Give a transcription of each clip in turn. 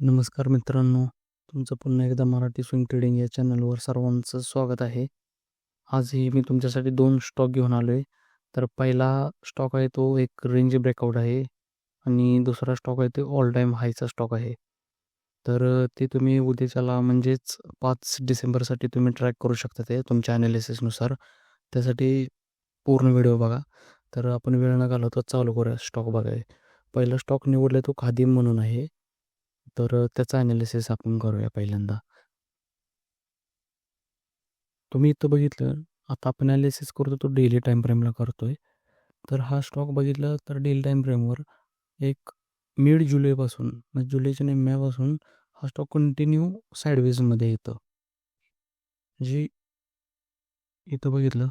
नमस्कार मित्रांनो तुमचं पुन्हा एकदा मराठी स्विंग ट्रेडिंग या चॅनलवर सर्वांचं स्वागत आहे. आजही मी तुमच्यासाठी दोन स्टॉक घेऊन आलो आहे तर पहिला स्टॉक आहे तो एक रेंज ब्रेकआउट आहे आणि दुसरा स्टॉक आहे तो ऑल टाईम हायचा स्टॉक आहे. तर ते तुम्ही उद्याच्याला म्हणजेच पाच डिसेंबरसाठी तुम्ही ट्रॅक करू शकता ते तुमच्या ॲनालिसिसनुसार त्यासाठी पूर्ण व्हिडिओ बघा. तर आपण वेळ न घालवतो चालू करूया स्टॉक बघाय पहिला स्टॉक निवडला तो खादीम म्हणून आहे. तर त्याचा ॲनालिसिस आपण करूया पहिल्यांदा. तुम्ही इथं बघितलं आता आपण ॲनालिसिस करतो तो डेली टाईम फ्रेमला करतो आहे तर हा स्टॉक बघितलं तर डेली टाईम फ्रेमवर एक मिड जुलैपासून म्हणजे जुलैच्या निम्म्यापासून हा स्टॉक कंटिन्यू साईडवेजमध्ये येतं. जी इथं बघितलं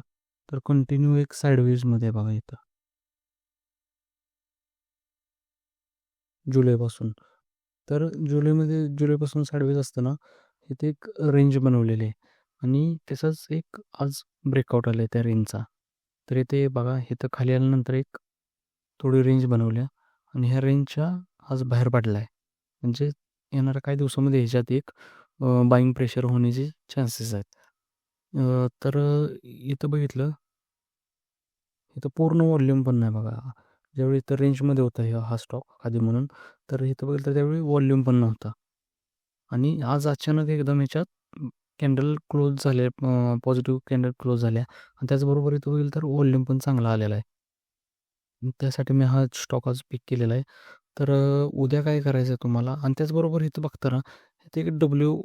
तर कंटिन्यू एक साईडवेजमध्ये बघा इथं. जुलैपासून तर जुलैमध्ये जुलैपासून साडवेज असताना इथे एक रेंज बनवलेली आहे. आणि त्याचाच एक आज ब्रेकआउट आलं आहे त्या रेंजचा तर इथे बघा इथं खाली आल्यानंतर एक थोडी रेंज बनवल्या आणि ह्या रेंजच्या आज बाहेर पडला आहे म्हणजे येणाऱ्या काही दिवसामध्ये ह्याच्यात एक बाईंग प्रेशर होण्याचे चान्सेस आहेत. तर इथं बघितलं इथं पूर्ण वॉल्यूम पण नाही बघा. ज्यावेळी इथं रेंजमध्ये होता हे हा स्टॉक आधी म्हणून. तर इथं बघितलं तर त्यावेळी वॉल्यूम पण नव्हता. आणि आज अचानक एकदम याच्यात कॅन्डल क्लोज झाले पॉझिटिव्ह कॅन्डल क्लोज झाल्या. आणि त्याचबरोबर इथं बघितलं तर वॉल्यूम पण चांगला आलेला आहे. त्यासाठी मी हा स्टॉक आज पिक केलेला आहे. तर उद्या काय करायचं आहे तुम्हाला? आणि त्याचबरोबर इथं बघताना इथे एक डब्ल्यू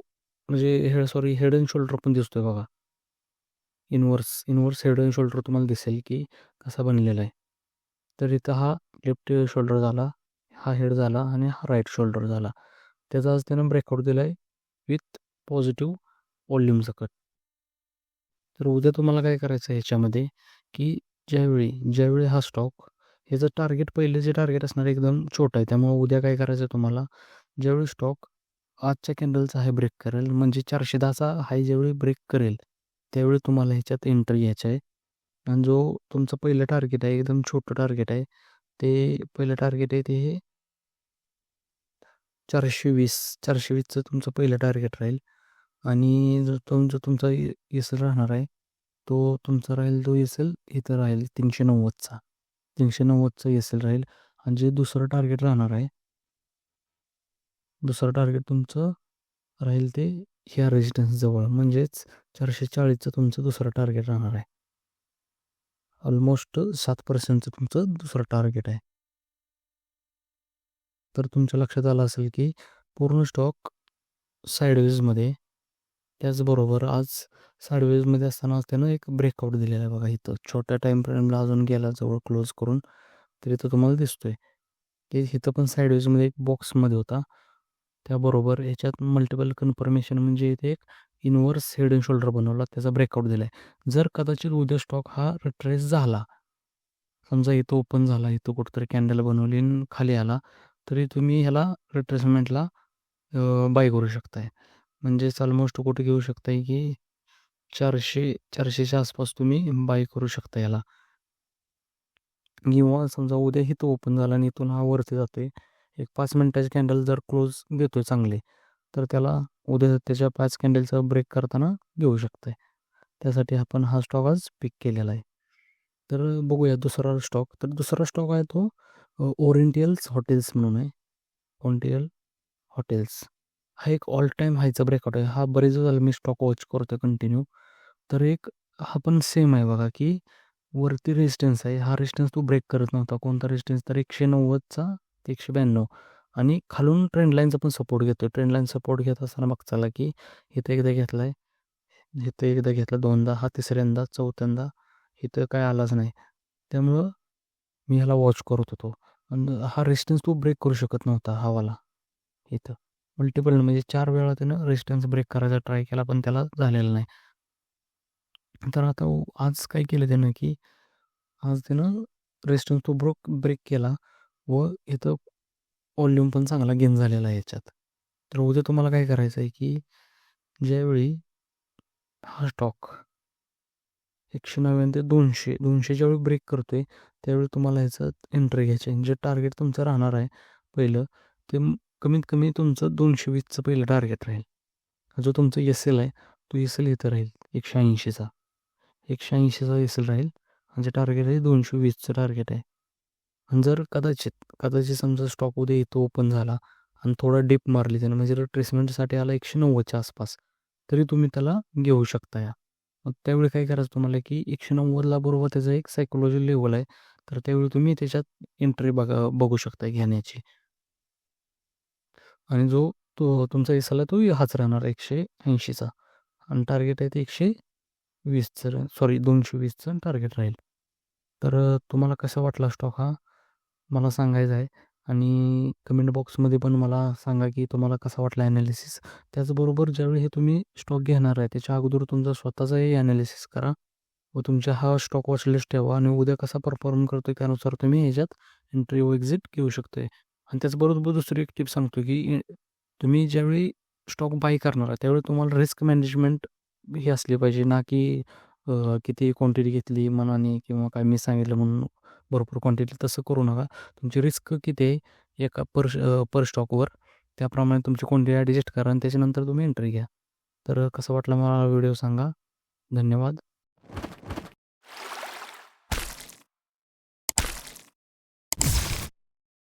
म्हणजे head sorry head and shoulder पण दिसतोय बघा. Inverse inverse head and shoulder तुम्हाला दिसेल की कसा बनलेला आहे. तर इथं हा लेफ्ट शोल्डर झाला हा हेड झाला आणि हा राईट शोल्डर झाला. त्याचा आज त्यानं ब्रेकआउट दिला आहे विथ पॉझिटिव्ह व्हॉल्यूम सकट तर उद्या तुम्हाला काय करायचं आहे ह्याच्यामध्ये की ज्यावेळी ज्यावेळी हा स्टॉक ह्याचं टार्गेट पहिले जे टार्गेट असणार एकदम छोटं आहे त्यामुळे उद्या काय करायचं आहे तुम्हाला ज्यावेळी स्टॉक आजच्या कॅन्डलचा हाय ब्रेक करेल म्हणजे चारशे दहाचा हाय ज्यावेळी ब्रेक करेल त्यावेळी तुम्हाला ह्याच्यात एंट्री घ्यायचं आहे. आणि जो तुमचं पहिलं टार्गेट आहे एकदम छोटं टार्गेट आहे ते पहिलं टार्गेट आहे ते चारशे वीस चारशे वीसचं तुमचं पहिलं टार्गेट राहील. आणि जो तुमचं तुमचा एल राहणार आहे तो तुमचा राहील तो एल इथं राहील तीनशे नव्वदचा तीनशे नव्वदचा एल राहील. आणि जे दुसरं टार्गेट राहणार आहे दुसरं टार्गेट तुमचं राहील ते ह्या रेजिडन्सजवळ म्हणजेच चारशे चाळीसचं तुमचं दुसरं टार्गेट राहणार आहे. ऑलमोस्ट सात पर्सेंटचं तुमचं दुसरं टार्गेट आहे. तर तुमच्या लक्षात आलं असेल की पूर्ण स्टॉक साईडवेजमध्ये त्याचबरोबर आज साईडवेजमध्ये असताना त्यानं एक ब्रेकआउट दिलेला आहे बघा इथं. छोट्या टाईम फ्रेमला अजून गेला जवळ क्लोज करून तरी तो तुम्हाला दिसतोय की इथं पण साईडवेजमध्ये एक बॉक्समध्ये होता. त्याबरोबर याच्यात मल्टिपल कन्फर्मेशन म्हणजे इथे एक इनवर्स हेड अँड शोल्डर बनवला त्याचा ब्रेकआउट दिला आहे जर कदाचित उद्या स्टॉक हा रिट्रेस झाला समजा इथं ओपन झाला इथं कुठंतरी कॅन्डल बनवली खाली आला तरी तुम्ही ह्याला रिट्रेसमेंटला बाय करू शकताय. म्हणजेच ऑलमोस्ट कुठे घेऊ शकताय की चारशे चारशेच्या आसपास तुम्ही बाय करू शकता याला किंवा समजा उद्या इथं ओपन झाला आणि इथून हा वरती जातोय एक पाच मिनटाचे कॅन्डल जर क्लोज देतोय चांगले तर त्याला उद्या त्याच्या पाच कॅन्डलचा ब्रेक करताना घेऊ शकतं आहे त्यासाठी आपण हा स्टॉक आज पिक केलेला आहे. तर बघूया दुसरा स्टॉक. तर दुसरा स्टॉक आहे तो ओरिएंटियल्स हॉटेल्स म्हणून आहे. Oriental hotels. हा एक ऑल टाईम हायचा ब्रेकआउट आहे. हा बरेच झालं मी स्टॉक वॉच करतो कंटिन्यू तर एक हा पण सेम आहे बघा की वरती रेजिस्टन्स आहे. हा रेजिस्टन्स तो ब्रेक करत नव्हता. कोणता रेजिस्टन्स तर एकशे नव्वदचा ते एकशे ब्याण्णव. आणि खालून ट्रेंडलाईनचा पण सपोर्ट घेतो आहे लाईन सपोर्ट घेत असताना बघ चला की इथं एकदा घेतला आहे इथं एकदा घेतला दोनदा हा तिसऱ्यांदा चौथ्यांदा इथं काय आलाच नाही. त्यामुळं मी ह्याला वॉच करत होतो. आणि हा रेस्टन्स तो ब्रेक करू शकत नव्हता हावाला. इथं. मल्टिपल म्हणजे चार वेळा त्यानं रेस्टन्स ब्रेक करायचा ट्राय केला पण त्याला झालेला नाही. तर आता आज काय केलं त्यानं की आज त्यानं रेस्टन्स तो ब्रोक ब्रेक केला व इथं व्हॉल्यूम पण चांगला गेन झालेला आहे याच्यात. तर उद्या तुम्हाला काय करायचं आहे की ज्यावेळी हा स्टॉक एकशे नव्याण्णव ते दोनशे दोनशे ज्यावेळी ब्रेक करतो आहे त्यावेळी तुम्हाला ह्याचं एंट्री घ्यायचं आहे. जे टार्गेट तुमचं राहणार आहे पहिलं ते कमीत कमी तुमचं दोनशे वीसचं पहिलं टार्गेट राहील. जो तुमचं एस एल आहे तो एस एल इथं राहील एकशे ऐंशीचा एकशे ऐंशीचा एस एल राहील. आणि जे टार्गेट आहे दोनशे वीसचं टार्गेट आहे. आणि जर कदाचित कदाचित समजा स्टॉक उद्या येतो ओपन झाला आणि थोडा डिप मारली त्यानं म्हणजे रिट्रेसमेंटसाठी आला एकशे नव्वदच्या आसपास तरी तुम्ही त्याला घेऊ शकता या. मग त्यावेळी काय करायचं तुम्हाला की एकशे नव्वदला बरोबर त्याचं एक सायकोलॉजी लेवल आहे तर त्यावेळी तुम्ही त्याच्यात एंट्री बघा बघू शकता घेण्याची. आणि जो तो तुमचा एस आला तो हाच राहणार एकशे ऐंशीचा. आणि टार्गेट आहे ते एकशे वीसचं सॉरी दोनशे वीसचं टार्गेट राहील. तर तुम्हाला कसा वाटला स्टॉक हा? मला सांगायचं आहे आणि कमेंट बॉक्समध्ये पण मला सांगा की तुम्हाला कसा वाटला ॲनालिसिस त्याचबरोबर ज्यावेळी हे तुम्ही स्टॉक घेणार आहे त्याच्या अगोदर तुमचा स्वतःचाही ॲनालिसिस करा व तुमच्या हा स्टॉक वॉचलिस्ट ठेवा आणि उद्या कसा परफॉर्म करतो आहे त्यानुसार तुम्ही ह्याच्यात एंट्री व एक्झिट घेऊ शकतो आहे आणि त्याचबरोबर दुसरी एक टिप सांगतो की तुम्ही ज्यावेळी स्टॉक बाय करणार आहे त्यावेळी तुम्हाला रिस्क मॅनेजमेंट ही असली पाहिजे. ना की किती क्वांटिटी घेतली मनाने किंवा काय मी सांगितलं म्हणून भरपूर क्वांटिटी तसं करू नका. तुमची रिस्क किती आहे एका पर पर स्टॉकवर त्याप्रमाणे तुमची क्वांटिटी ॲडजस्ट करा आणि त्याच्यानंतर तुम्ही एंट्री घ्या. तर कसं वाटलं मला व्हिडिओ सांगा. धन्यवाद.